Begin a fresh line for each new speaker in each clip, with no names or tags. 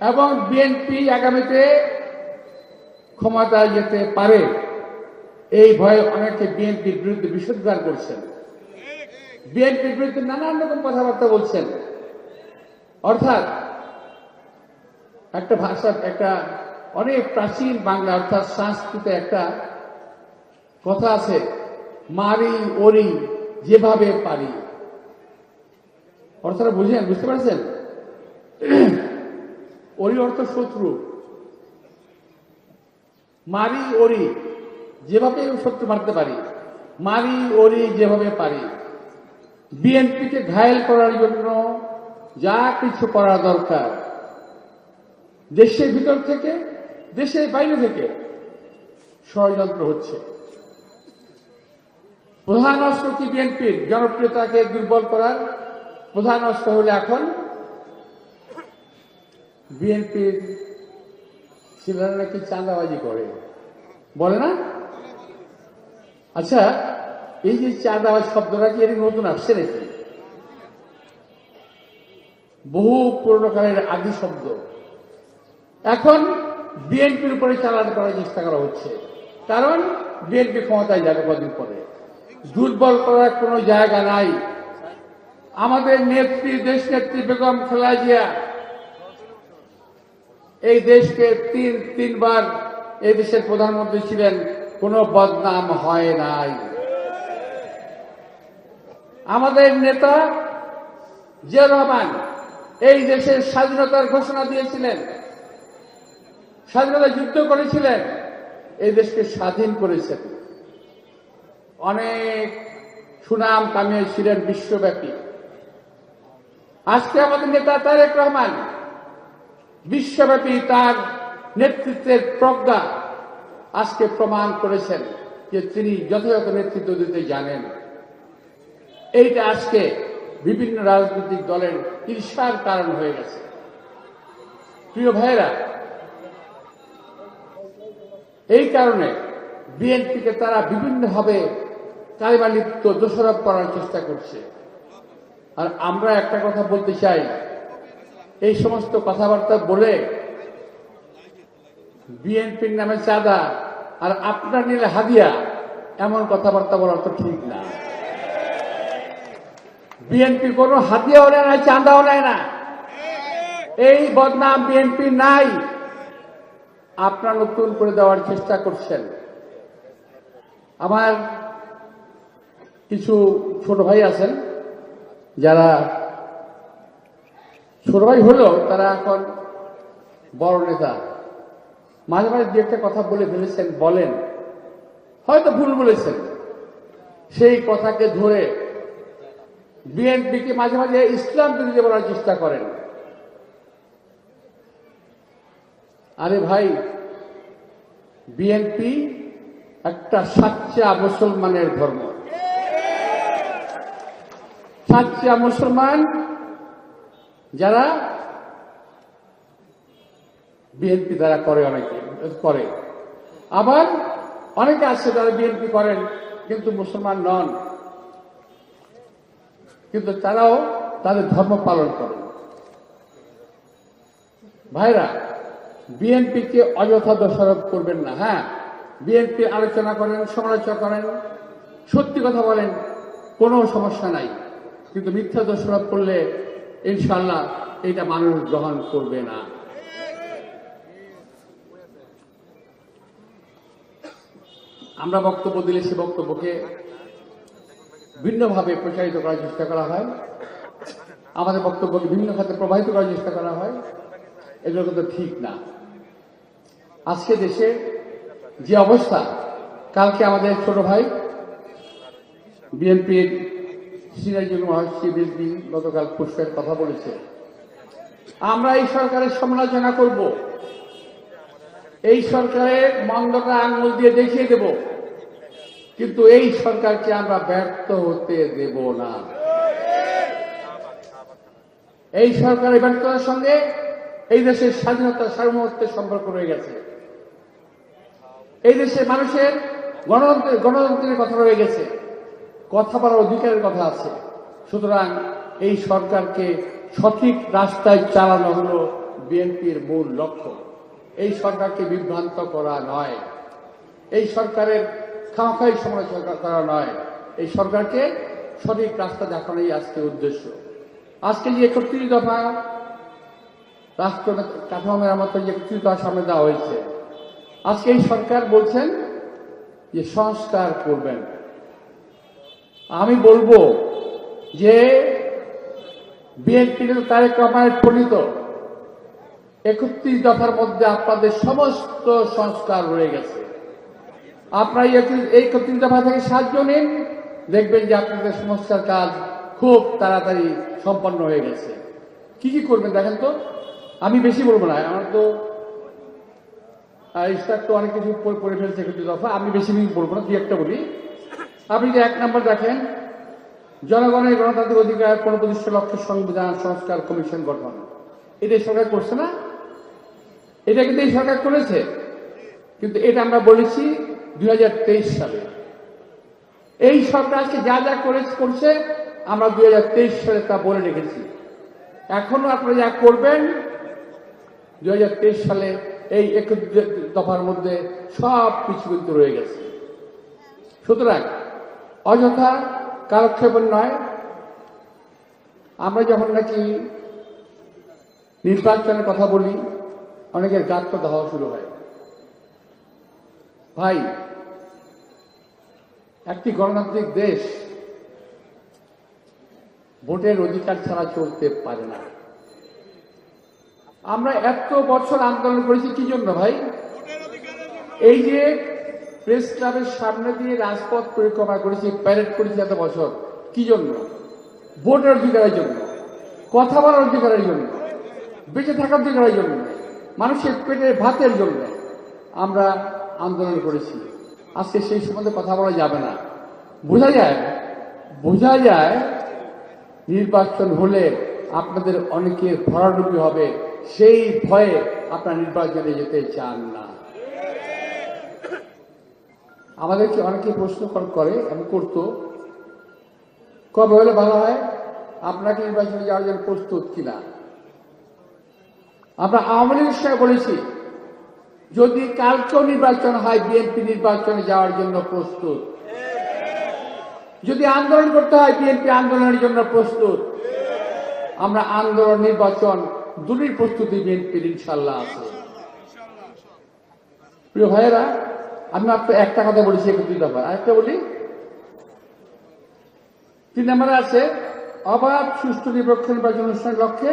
এবং বিএনপি আগামীতে ক্ষমতায় যেতে পারে। এই ভয়ে অনেকে বিএনপির বিরুদ্ধে বিষোদ্গার করছেন। বিএনপির বিরুদ্ধে নানান রকম কথাবার্তা বলছেন। অর্থাৎ একটা ভাষা, একটা অনেক প্রাচীন বাংলা, অর্থাৎ সংস্কৃতে একটা কথা আছে, মারি, ওরি, যেভাবে পারি। অর্থাৎ বুঝলেন বুঝতে পারছেন? ওরি অর্থ শত্রু। মারি, ওরি, যেভাবে শত্রু মারতে পারি। মারি, ওরি, যেভাবে পারি। বিএনপিকে ঘায়েল করার জন্য যা কিছু করা দরকার। দেশের ভিতর থেকে, দেশের বাইরে থেকে ষড়যন্ত্র হচ্ছে। প্রধান অস্ত্র কি বিএনপির? জনপ্রিয়তাকে দুর্বল করার প্রধান অস্ত্র হলে এখন বিএনপির ছেলেরা নাকি চাঁদাবাজি করে। বলে না? আচ্ছা এই যে চাঁদাবাজ শব্দটা কি এর নতুন আসছে নাকি? বহু পুরনো কালের আদি শব্দ। এখন বিএনপির উপরে চালান করার চেষ্টা করা হচ্ছে। কারণ বিএনপি ক্ষমতায় যাবে কদিন পরে। দুর্বল করার কোনো জায়গা নাই। আমাদের নেত্রী দেশ নেত্রী বেগম খালেদা জিয়া এই দেশকে তিন, তিনবার এই দেশের প্রধানমন্ত্রী ছিলেন, কোনো বদনাম হয় নাই। আমাদের নেতা জিয়া রহমান এই দেশের স্বাধীনতার ঘোষণা দিয়েছিলেন, স্বাধীনতা যুদ্ধ করেছিলেন, এই দেশকে স্বাধীন করেছেন। অনেক সুনাম কামিয়েছিলেন বিশ্বব্যাপী। আজকে আমাদের নেতা তারেক রহমান বিশ্বব্যাপী তার নেতৃত্বের প্রজ্ঞা আজকে প্রমাণ করেছেন যে তিনি যথাযথ নেতৃত্ব দিতে জানেন। এইটা আজকে বিভিন্ন রাজনৈতিক দলের ঈর্ষার কারণ হয়ে গেছে। প্রিয় ভাইয়েরা, এই কারণে বিএনপিকে তারা বিভিন্নভাবে কালিমালিপ্ত দোষারোপ করার চেষ্টা করছে। আর আমরা একটা কথা বলতে চাই এই সমস্ত কথাবার্তা বলে বিএনপির নামে চাঁদা আর আপনার নিলে হাদিয়া, এমন কথাবার্তা বলা তো ঠিক না। বিএনপি কোনো হাদিয়াও নেয় না, চাঁদাও নেয় না। এই বদনাম বিএনপি নাই। আপনার নতুন করে দেওয়ার চেষ্টা করছেন। আমার কিছু ছোট ভাই আছেন, যারা ভাই হলেও তারা এখন বড় নেতা। মাঝে মাঝে দু একটা কথা বলে ফেলেছেন, বলেন। হয়তো ভুল বলেছেন। সেই কথাকে ধরে বিএনপিকে মাঝে মাঝে ইসলাম বিরোধী বলার চেষ্টা করেন। আরে ভাই, বিএনপি একটা সাচ্চা মুসলমানের ধর্ম। সাচ্চা মুসলমান যারা বিএনপি দ্বারা করে অনেকে, করে। আবার অনেকে আছে যারা বিএনপি করেন, কিন্তু মুসলমান নন। কিন্তু তারাও তাদের ধর্ম পালন করেন। ভাইরা, বিএনপিকে অযথা দোষারোপ করবেন না হ্যাঁ? বিএনপি আলোচনা করেন, সমালোচনা করেন, সত্যি কথা বলেন, কোনো সমস্যা নাই। কিন্তু মিথ্যা দোষারোপ করলে ইনশাল্লাহ এটা মানুষ গ্রহণ করবে না। আমরা বক্তব্য দিলে সে বক্তব্যকে ভিন্নভাবে প্রচারিত করার চেষ্টা করা হয়। আমাদের বক্তব্যকে ভিন্ন খাতে প্রবাহিত করার চেষ্টা করা হয়। এগুলো কিন্তু ঠিক না। আজকে দেশে যে অবস্থা, কালকে আমাদের ছোট ভাই, বিএনপির সিরাজুল মহাশি বিএনপি গতকাল পুষ্পের কথা বলেছে। আমরা এই সরকারের সমালোচনা করব। এই সরকারের মন্দটা আঙ্গুল দিয়ে দেখিয়ে দেব। কিন্তু এই সরকারকে আমরা ব্যর্থ হতে দেব না। এই সরকারের ব্যর্থতার সঙ্গে এই দেশের স্বাধীনতা সার্বভৌমত্বের সম্পর্ক রয়ে গেছে। এই দেশে মানুষের গণতন্ত্রের গণতন্ত্রের কথা রয়ে গেছে। কথা বলার অধিকারের কথা আছে। সুতরাং এই সরকারকে সঠিক রাস্তায় চালানো হলো বিএনপির মূল লক্ষ্য। এই সরকারকে বিভ্রান্ত করা নয়। এই সরকারের খামাখাই সমালোচনা করা নয়। এই সরকারকে সঠিক রাস্তা দেখানোই আজকে উদ্দেশ্য। আজকে যে একত্রিশ দফা রাষ্ট্র কাঠামো মেরামত যে একত্রিশ দফা সামনে দেওয়া হয়েছে, আজকে এই সরকার বলছেন যে সংস্কার করবেন। আমি বলব যে বিএনপি তারেক রহমানের একত্রিশ দফার মধ্যে আপনাদের সমস্ত সংস্কার রয়ে গেছে। আপনারা এই একত্রিশ- দফা থেকে সাহায্য নিন। দেখবেন যে আপনাদের সমস্যার কাজ খুব তাড়াতাড়ি সম্পন্ন হয়ে গেছে। কি কি করবেন দেখেন তো? আমি বেশি বলব না। আমার তো ইস্তাক তো অনেক কিছু পড়ে- ফেলছে একত্রিশ দফা। আমি বেশি বলব না দু একটা বলি। আপনি যে এক নম্বর দেখেন, জনগণের গণতান্ত্রিক অধিকার প্রতিষ্ঠ লক্ষ্যে সংবিধান, সংস্কার কমিশন গঠন। এটা সরকার করছে না? এটা কিন্তু এই সরকার করেছে। কিন্তু এটা আমরা বলেছি দুই হাজার তেইশ সালে। এই সরকার আজকে যা যা করে করছে, আমরা দুই হাজার তেইশ সালে তা বলে রেখেছি। এখনও আপনারা যা করবেন দু হাজার তেইশ সালে এই একত্রিশ দফার মধ্যে সব কিছু কিন্তু রয়ে গেছে। সুতরাং অযথা কালক্ষেপণ নয়। আমরা যখন নাকি নির্বাচনের কথা বলি, অনেকের গাত তো হওয়া শুরু হয়। ভাই, একটি গণতান্ত্রিক দেশ ভোটের অধিকার ছাড়া চলতে পারে না। আমরা এত বছর আন্দোলন করেছি কি জন্য ভাই? এই যে প্রেস ক্লাবের সামনে দিয়ে রাজপথ পরিক্রমা করেছি প্যারেড করেছি এত বছর। কি জন্য? ভোটের অধিকারের জন্য, কথা বলার অধিকারের জন্য, বেঁচে থাকার অধিকারের জন্য, মানুষের পেটের ভাতের জন্য আমরা আন্দোলন করেছি। আজকে সেই সম্বন্ধে কথা বলা যাবে না। বোঝা যায় বোঝা যায় নির্বাচন হলে আপনাদের অনেকের ভরাডুবি হবে। সেই ভয়ে আপনারা নির্বাচনে যেতে চান না। আমাদেরকে অনেকে প্রশ্ন করে আমি করতো। কবে হলে ভালো হয়? আপনাকে নির্বাচনে যাওয়ার জন্য প্রস্তুত কিনা? আমরা আওয়ামী লীগের সঙ্গে বলেছি, যদি কালকেও নির্বাচন হয়, বিএনপি নির্বাচনে যাওয়ার জন্য প্রস্তুত। যদি আন্দোলন করতে হয়, বিএনপি আন্দোলনের জন্য প্রস্তুত। আমরা আন্দোলন, নির্বাচন, দুটির প্রস্তুতি বিএনপির, ইনশাল্লাহ আছে। প্রিয় ভাইয়েরা আমি মাত্র একটা কথা বলেছি একত্রিশ দফা আরেকটা বলি। তিন নম্বরে আছে, অবাধ সুষ্ঠু নিরপেক্ষ নির্বাচন অনুষ্ঠানের লক্ষ্যে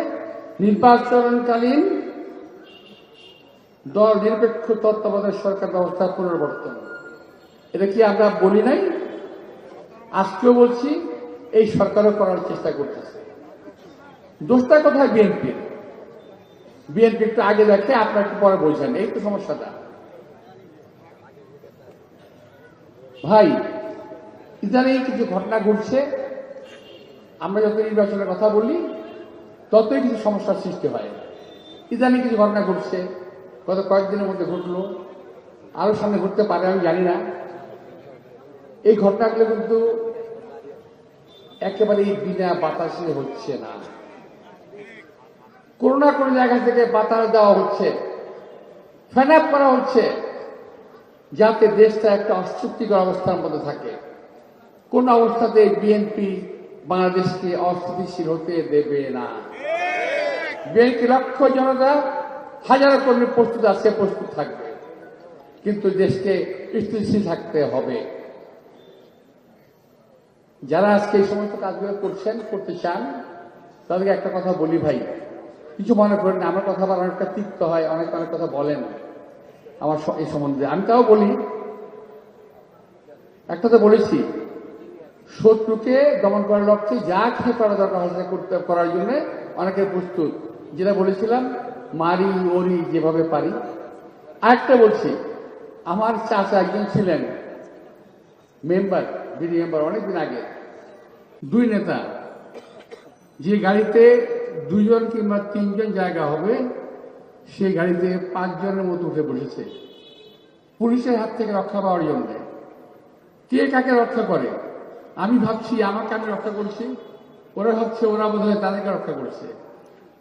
নির্বাচনকালীন দল নিরপেক্ষ তত্ত্বাবধায়ক সরকার ব্যবস্থার পুনর্বর্তন। এটা কি আমরা বলি নাই? আজকেও বলছি, এই সরকারও করার চেষ্টা করতেছে। দোষটা কোথায়? বিএনপি। বিএনপি একটু আগে দেখে, আপনার একটু পরে বলছেন, এই তো সমস্যাটা। ভাই, ইদানিং কিছু ঘটনা ঘটছে, আমরা যত নির্বাচনের কথা বলি, ততই কিছু সমস্যার সৃষ্টি হয়। ইদানিং কিছু ঘটনা ঘটছে, গত কয়েকদিনের মধ্যে ঘটলো, আরও সামনে ঘটতে পারে, আমি জানি না। এই ঘটনাগুলো কিন্তু একেবারেই বিনা বাতাসে হচ্ছে না। কোনো না কোনো জায়গা থেকে বাতাস দেওয়া হচ্ছে ফ্যান আপ করা হচ্ছে। যাতে দেশটা একটা অস্বস্তিকর অবস্থার মধ্যে থাকে। কোন অবস্থাতে বিএনপি বাংলাদেশকে অস্থিতিশীল হতে দেবে না। বিএনপি লক্ষ জনতা, হাজারো কর্মী প্রস্তুত আছে প্রস্তুত থাকবে। কিন্তু দেশকে স্থিতিশীল থাকতে হবে। যারা আজকে এই সমস্ত কাজগুলো করছেন, করতে চান, তাদেরকে একটা কথা বলি ভাই। কিছু মনে করেন আমার কথা আবার অনেকটা তিক্ত হয়, অনেক অনেক কথা বলেন। আমার এই সম্বন্ধে। আমি তাও বলি একটা তো বলেছি, শত্রুকে দমন করার লক্ষ্যে যা কিছু করা দরকার করতে, করার জন্য অনেকে প্রস্তুত। যেটা বলেছিলাম, মারি, ওরি যেভাবে পারি। আরেকটা বলছি, আমার চাচা একজন ছিলেন, মেম্বার, বিডি মেম্বার, অনেকদিন আগে, দুই নেতা। যে গাড়িতে দুজন কিংবা তিনজন জায়গা হবে সেই গাড়িতে পাঁচজনের মতো উঠে বসেছে। পুলিশের হাত থেকে রক্ষা পাওয়ার জন্য। কে কাকে রক্ষা করে? আমি ভাবছি, আমাকে আমি রক্ষা করছি। ওরা ভাবছে, ওরা বোধ হয় তাদেরকে রক্ষা করছে।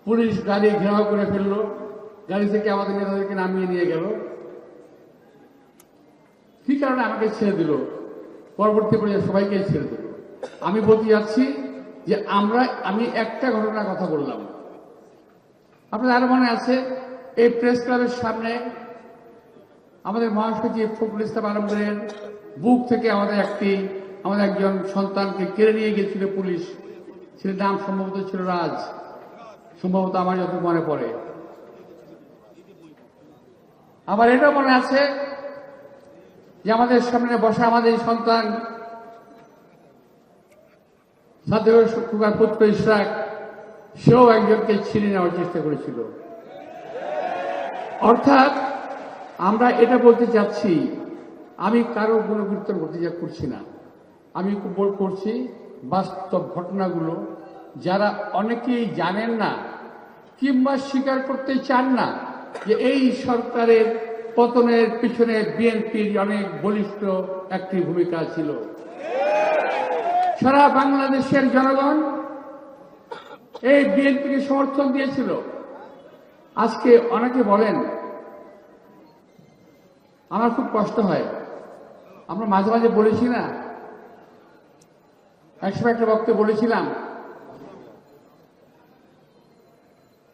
পুলিশ গাড়ি ঘেরাও করে ফেলল। গাড়ি থেকে আমাদের নেতাদেরকে নামিয়ে নিয়ে গেল। কি কারণে আমাকে ছেড়ে দিল? পরবর্তী পর্যায়ে সবাইকে ছেড়ে দিল। আমি বলতে যাচ্ছি যে আমরা, আমি একটা ঘটনার কথা বললাম। আপনাদের আরও মনে আছে? এই প্রেস ক্লাবের সামনে আমাদের মহাসচিব ফখরুল ইসলাম আলমগীরের বুক থেকে আমাদের একটি, আমাদের একজন সন্তানকে কেড়ে নিয়ে গিয়েছিল পুলিশ। ছেলের নাম সম্ভবত ছিল রাজ। সম্ভবত আমার যত মনে পড়ে। আমার এটাও মনে আছে যে আমাদের সামনে বসা আমাদের সন্তান কুকার পুত্র ইশরাক, সেও একজনকে ছিনে নেওয়ার চেষ্টা করেছিল। অর্থাৎ আমরা এটা বলতে চাচ্ছি আমি কারও গুণকীর্তন করতে যা করছি না। আমি করছি বাস্তব ঘটনাগুলো, যারা অনেকেই জানেন না কিংবা স্বীকার করতে চান না যে এই সরকারের পতনের পিছনে বিএনপির অনেক বলিষ্ঠ একটি ভূমিকা ছিল। সারা বাংলাদেশের জনগণ এই বিএনপিকে সমর্থন দিয়েছিল। আজকে অনেকে বলেন, আমার খুব কষ্ট হয়। আমরা মাঝে মাঝে বলেছি না। একসময় একটা বক্তব্য বলেছিলাম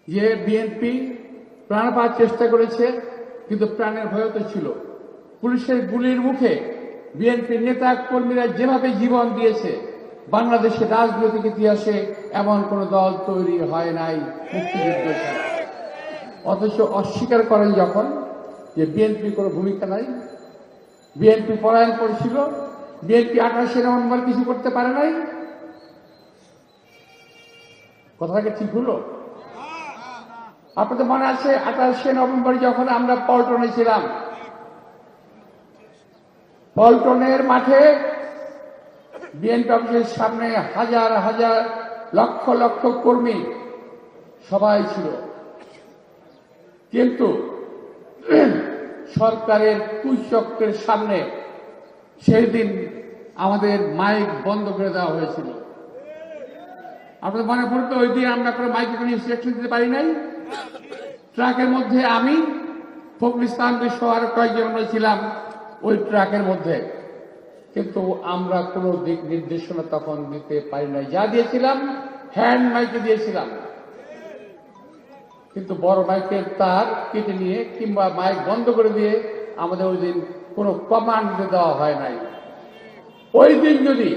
যে, বিএনপি প্রাণ পাওয়ার চেষ্টা করেছে, কিন্তু প্রাণের ভয় তো ছিল। পুলিশের গুলির মুখে বিএনপির নেতা কর্মীরা যেভাবে জীবন দিয়েছে, বাংলাদেশের রাজনৈতিক ইতিহাসে এমন কোন দল তৈরি হয় নাই মুক্তিযুদ্ধ ছাড়া। অথচ অস্বীকার করেন যখন যে বিএনপি কোনো ভূমিকা নাই। বিএনপি পলায়ন করেছিল। বিএনপি আঠাশে নভেম্বর কিছু করতে পারে নাই। কথাটাকে ঠিক হলো? আপনাদের মনে আছে আঠাশে নভেম্বর যখন আমরা পল্টনে ছিলাম? পল্টনের মাঠে বিএনপি অফিসের সামনে হাজার হাজার লক্ষ লক্ষ কর্মী সবাই ছিল। কিন্তু সরকারের কুচক্রের সামনে সেই দিন আমাদের মাইক বন্ধ করে দেওয়া হয়েছিল। আপনাদের মনে পড়তো ওই দিন আমরা কোনো মাইকে কোনো ইনস্ট্রাকশন দিতে পারি নাই? ট্রাকের মধ্যে আমি, ফখরুল বিশ্ব আরও কয়েকজন আমরা ছিলাম ওই ট্রাকের মধ্যে। কিন্তু আমরা কোনো দিক নির্দেশনা তখন দিতে পারি নাই। যা দিয়েছিলাম হ্যান্ড মাইকে দিয়েছিলাম। কিন্তু বড় মাইকের তার কেটে নিয়ে কিংবা মাইক বন্ধ করে দিয়ে আমাদের ওই দিন কোনো কমান্ড দেওয়া হয় নাই। ওই দিন যদি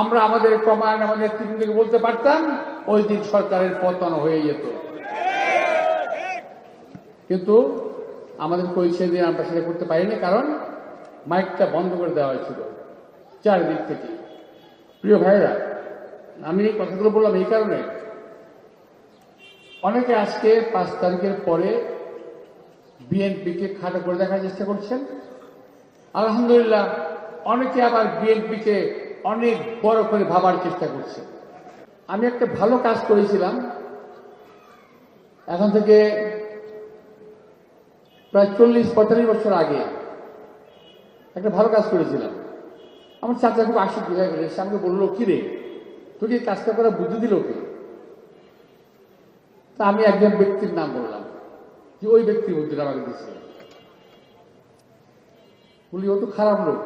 আমরা আমাদের কমান্ড আমাদের থেকে বলতে পারতাম, ওই দিন সরকারের পতন হয়ে যেত। কিন্তু আমাদের কই সেদিন আমরা সেটা করতে পারিনি, কারণ মাইকটা বন্ধ করে দেওয়া হয়েছিল চারিদিক থেকে। প্রিয় ভাইরা, আমি এই কথাগুলো বললাম এই কারণে অনেকে আজকে পাঁচ তারিখের পরে বিএনপিকে খাটো করে দেখার চেষ্টা করছেন। আলহামদুলিল্লাহ, অনেকে আবার বিএনপিকে অনেক বড় করে ভাবার চেষ্টা করছে। আমি একটা ভালো কাজ করেছিলাম। এখন থেকে প্রায় চল্লিশ, পঁয়তাল্লিশ বছর আগে একটা ভালো কাজ করেছিলাম। আমার চাচা খুব আশি গেলে সে আমাকে বলল কি রে তোকে এই কাজটা করা বুদ্ধি দিল কি? তা আমি একজন ব্যক্তির নাম বললাম। যে ওই ব্যক্তি বুদ্ধিটা আমাকে দিচ্ছে বলি, ও তো খারাপ লোক।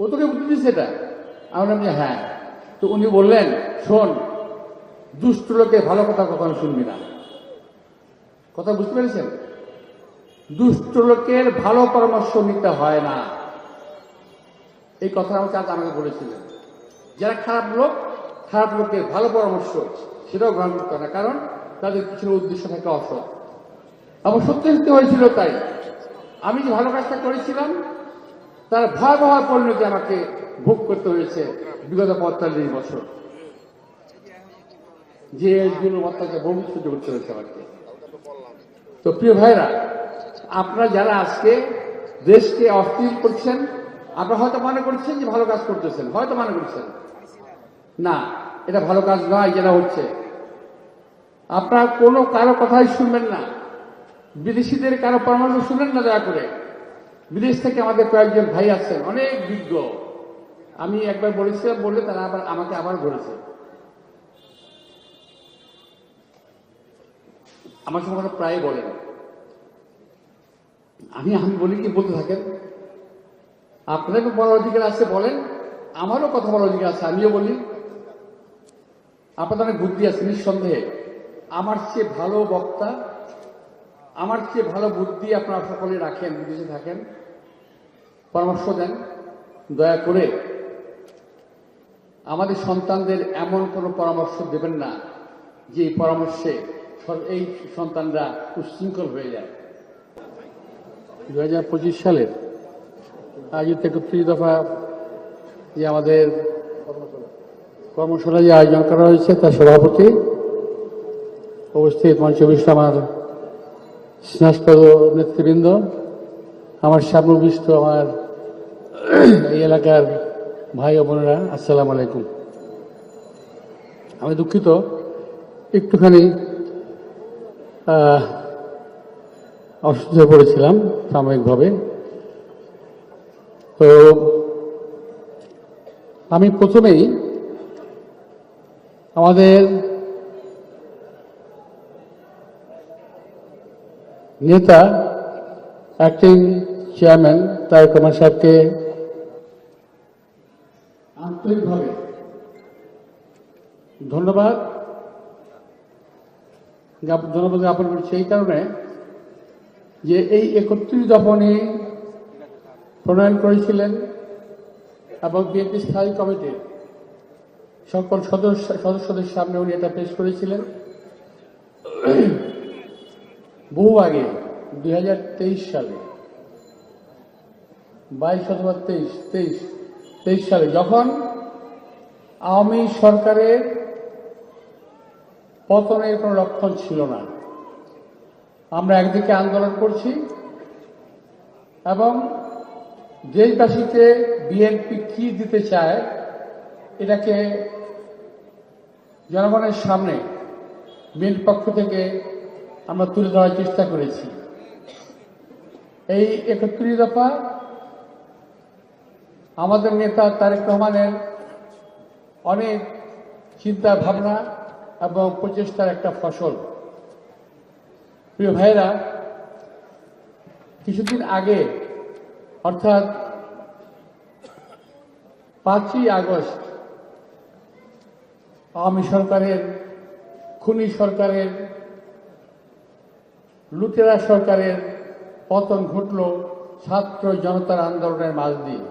ও তোকে বুদ্ধি দিচ্ছে এটা? আমি বললাম যে হ্যাঁ। তো উনি বললেন, শোন, দুষ্ট লোকে ভালো কথা কখনো শুনবি না। কথা বুঝতে পেরেছেন? দুষ্ট লোকের ভালো পরামর্শ নিতে হয় না। এই কথা আমার চাচা আমাকে বলেছিলেন। যারা খারাপ লোক, খারাপ লোকের ভালো পরামর্শ সেটাও গ্রহণ করতে না। কারণ তাদের কিছু উদ্দেশ্য থাকে অসৎ। আমার সত্যি হয়েছিল তাই। আমি যে ভালো কাজটা করেছিলাম, তার ভয়াবহ পরিণতি আমাকে ভোগ করতে হয়েছে বিগত পঁয়তাল্লিশ বছর। যে জুলুম অত্যাচার বহু সহ্য করতে হয়েছে আমাকে। তো প্রিয় ভাইরা আপনারা যারা আজকে দেশকে অস্থির করছেন, আপনারা হয়তো মনে করছেন যে ভালো কাজ করতেছেন। হয়তো মনে করছেন। না এটা ভালো কাজ নয় যেটা হচ্ছে। আপনারা কোনো কারও কথাই শুনবেন না। বিদেশিদের কারও পরামর্শ শুনেন না দয়া করে। বিদেশ থেকে আমাদের কয়েকজন ভাই আছেন, অনেক বিজ্ঞ। আমি একবার বলেছিলাম, বললে তারা আবার আমাকে আবার বলেছে। আমার সঙ্গে প্রায় বলেন। আমি আমি বলি কি, বলতে থাকেন, আপনাদের বলার অধিকার আছে বলেন, আমারও কথা বলার অধিকার আছে, আমিও বলি। আপনাদের অনেক বুদ্ধি আছে, নিঃসন্দেহে। আমার চেয়ে ভালো বক্তা, আমার চেয়ে ভালো বুদ্ধি আপনারা সকলে রাখেন, বিদেশে থাকেন। পরামর্শ দেন, দয়া করে। আমাদের সন্তানদের এমন কোনো পরামর্শ দেবেন না, যে পরামর্শে এই সন্তানরা উশৃঙ্খল হয়ে যায়। দু হাজার পঁচিশ সালের আয়োজিত একত্রিশ দফা যে আমাদের কর্মশালা যে আয়োজন করা হয়েছে, তার সভাপতি উপস্থিত মঞ্চ বিশিষ্ট আমার স্নেহাস্পদ নেতৃবৃন্দ, আমার সামনবিষ্ট আমার এই এলাকার ভাই ও বোনেরা, আসসালামু আলাইকুম। আমি দুঃখিত, একটুখানি অসুস্থ হয়ে পড়েছিলাম সাময়িকভাবে। তো, আমি প্রথমেই আমাদের নেতা অ্যাক্টিং চেয়ারম্যান তারেক রহমান সাহেবকে আন্তরিকভাবে ধন্যবাদ। ধন্যবাদ জ্ঞাপন করছি এই কারণে যে এই একত্রিশ দফনে প্রণয়ন করেছিলেন এবং বিএনপি স্থায়ী কমিটির সকল সদস্য সদস্যদের সামনে উনি এটা পেশ করেছিলেন। বহু আগে দু হাজার তেইশ সালে, বাইশ অথবা তেইশ তেইশ তেইশ সালে, যখন আওয়ামী সরকারের পতনের কোনো লক্ষণ ছিল না। আমরা একদিকে আন্দোলন করছি এবং দেশবাসীকে বিএনপি কি দিতে চায়, এটাকে জনগণের সামনে বিএনপি পক্ষ থেকে আমরা তুলে ধরার চেষ্টা করেছি। এই একত্রিশ দফা আমাদের নেতা তারেক রহমানের অনেক চিন্তা ভাবনা এবং প্রচেষ্টার একটা ফসল। প্রিয় ভাইরা কিছুদিন আগে, অর্থাৎ পাঁচই আগস্ট আওয়ামী সরকারের, খুনি সরকারের, লুটেরা সরকারের পতন ঘটল ছাত্র জনতার আন্দোলনের মাঝ দিয়ে।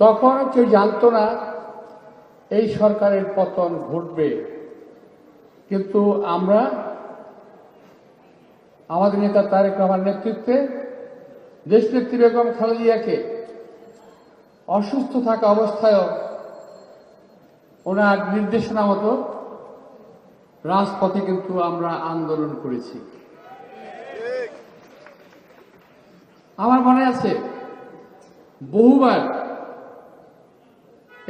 তখন কেউ জানতো না এই সরকারের পতন ঘটবে। কিন্তু আমরা, আমাদের নেতা তারেক রহমান নেতৃত্বে দেশনেত্রী বেগম খালেদিয়াকে অসুস্থ থাকা অবস্থায়ও ওনার নির্দেশনা মতো রাজপথে কিন্তু আমরা আন্দোলন করেছি। আমার মনে আছে, বহুবার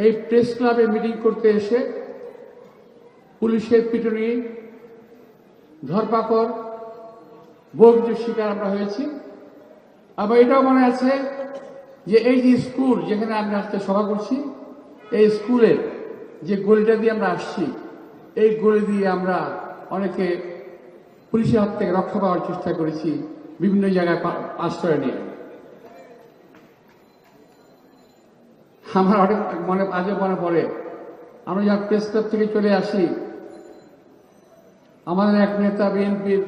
এই প্রেস ক্লাবে মিটিং করতে এসে পুলিশের পিটুনি, ধরপাকড় বৌদ্ধ শিকার আমরা হয়েছি। আবার এটাও মনে আছে যে এই যে স্কুল যেখানে আমরা আজকে সভা করছি, এই স্কুলের যে গলিটা দিয়ে আমরা আসছি, এই গলি দিয়ে আমরা অনেকে পুলিশের হাত থেকে রক্ষা পাওয়ার চেষ্টা করেছি, বিভিন্ন জায়গায় আশ্রয় নিয়ে। আমার অনেক মনে, আজও মনে পড়ে, আমরা যখন প্রেস ক্লাব থেকে চলে আসি, আমাদের এক নেতা বিএনপির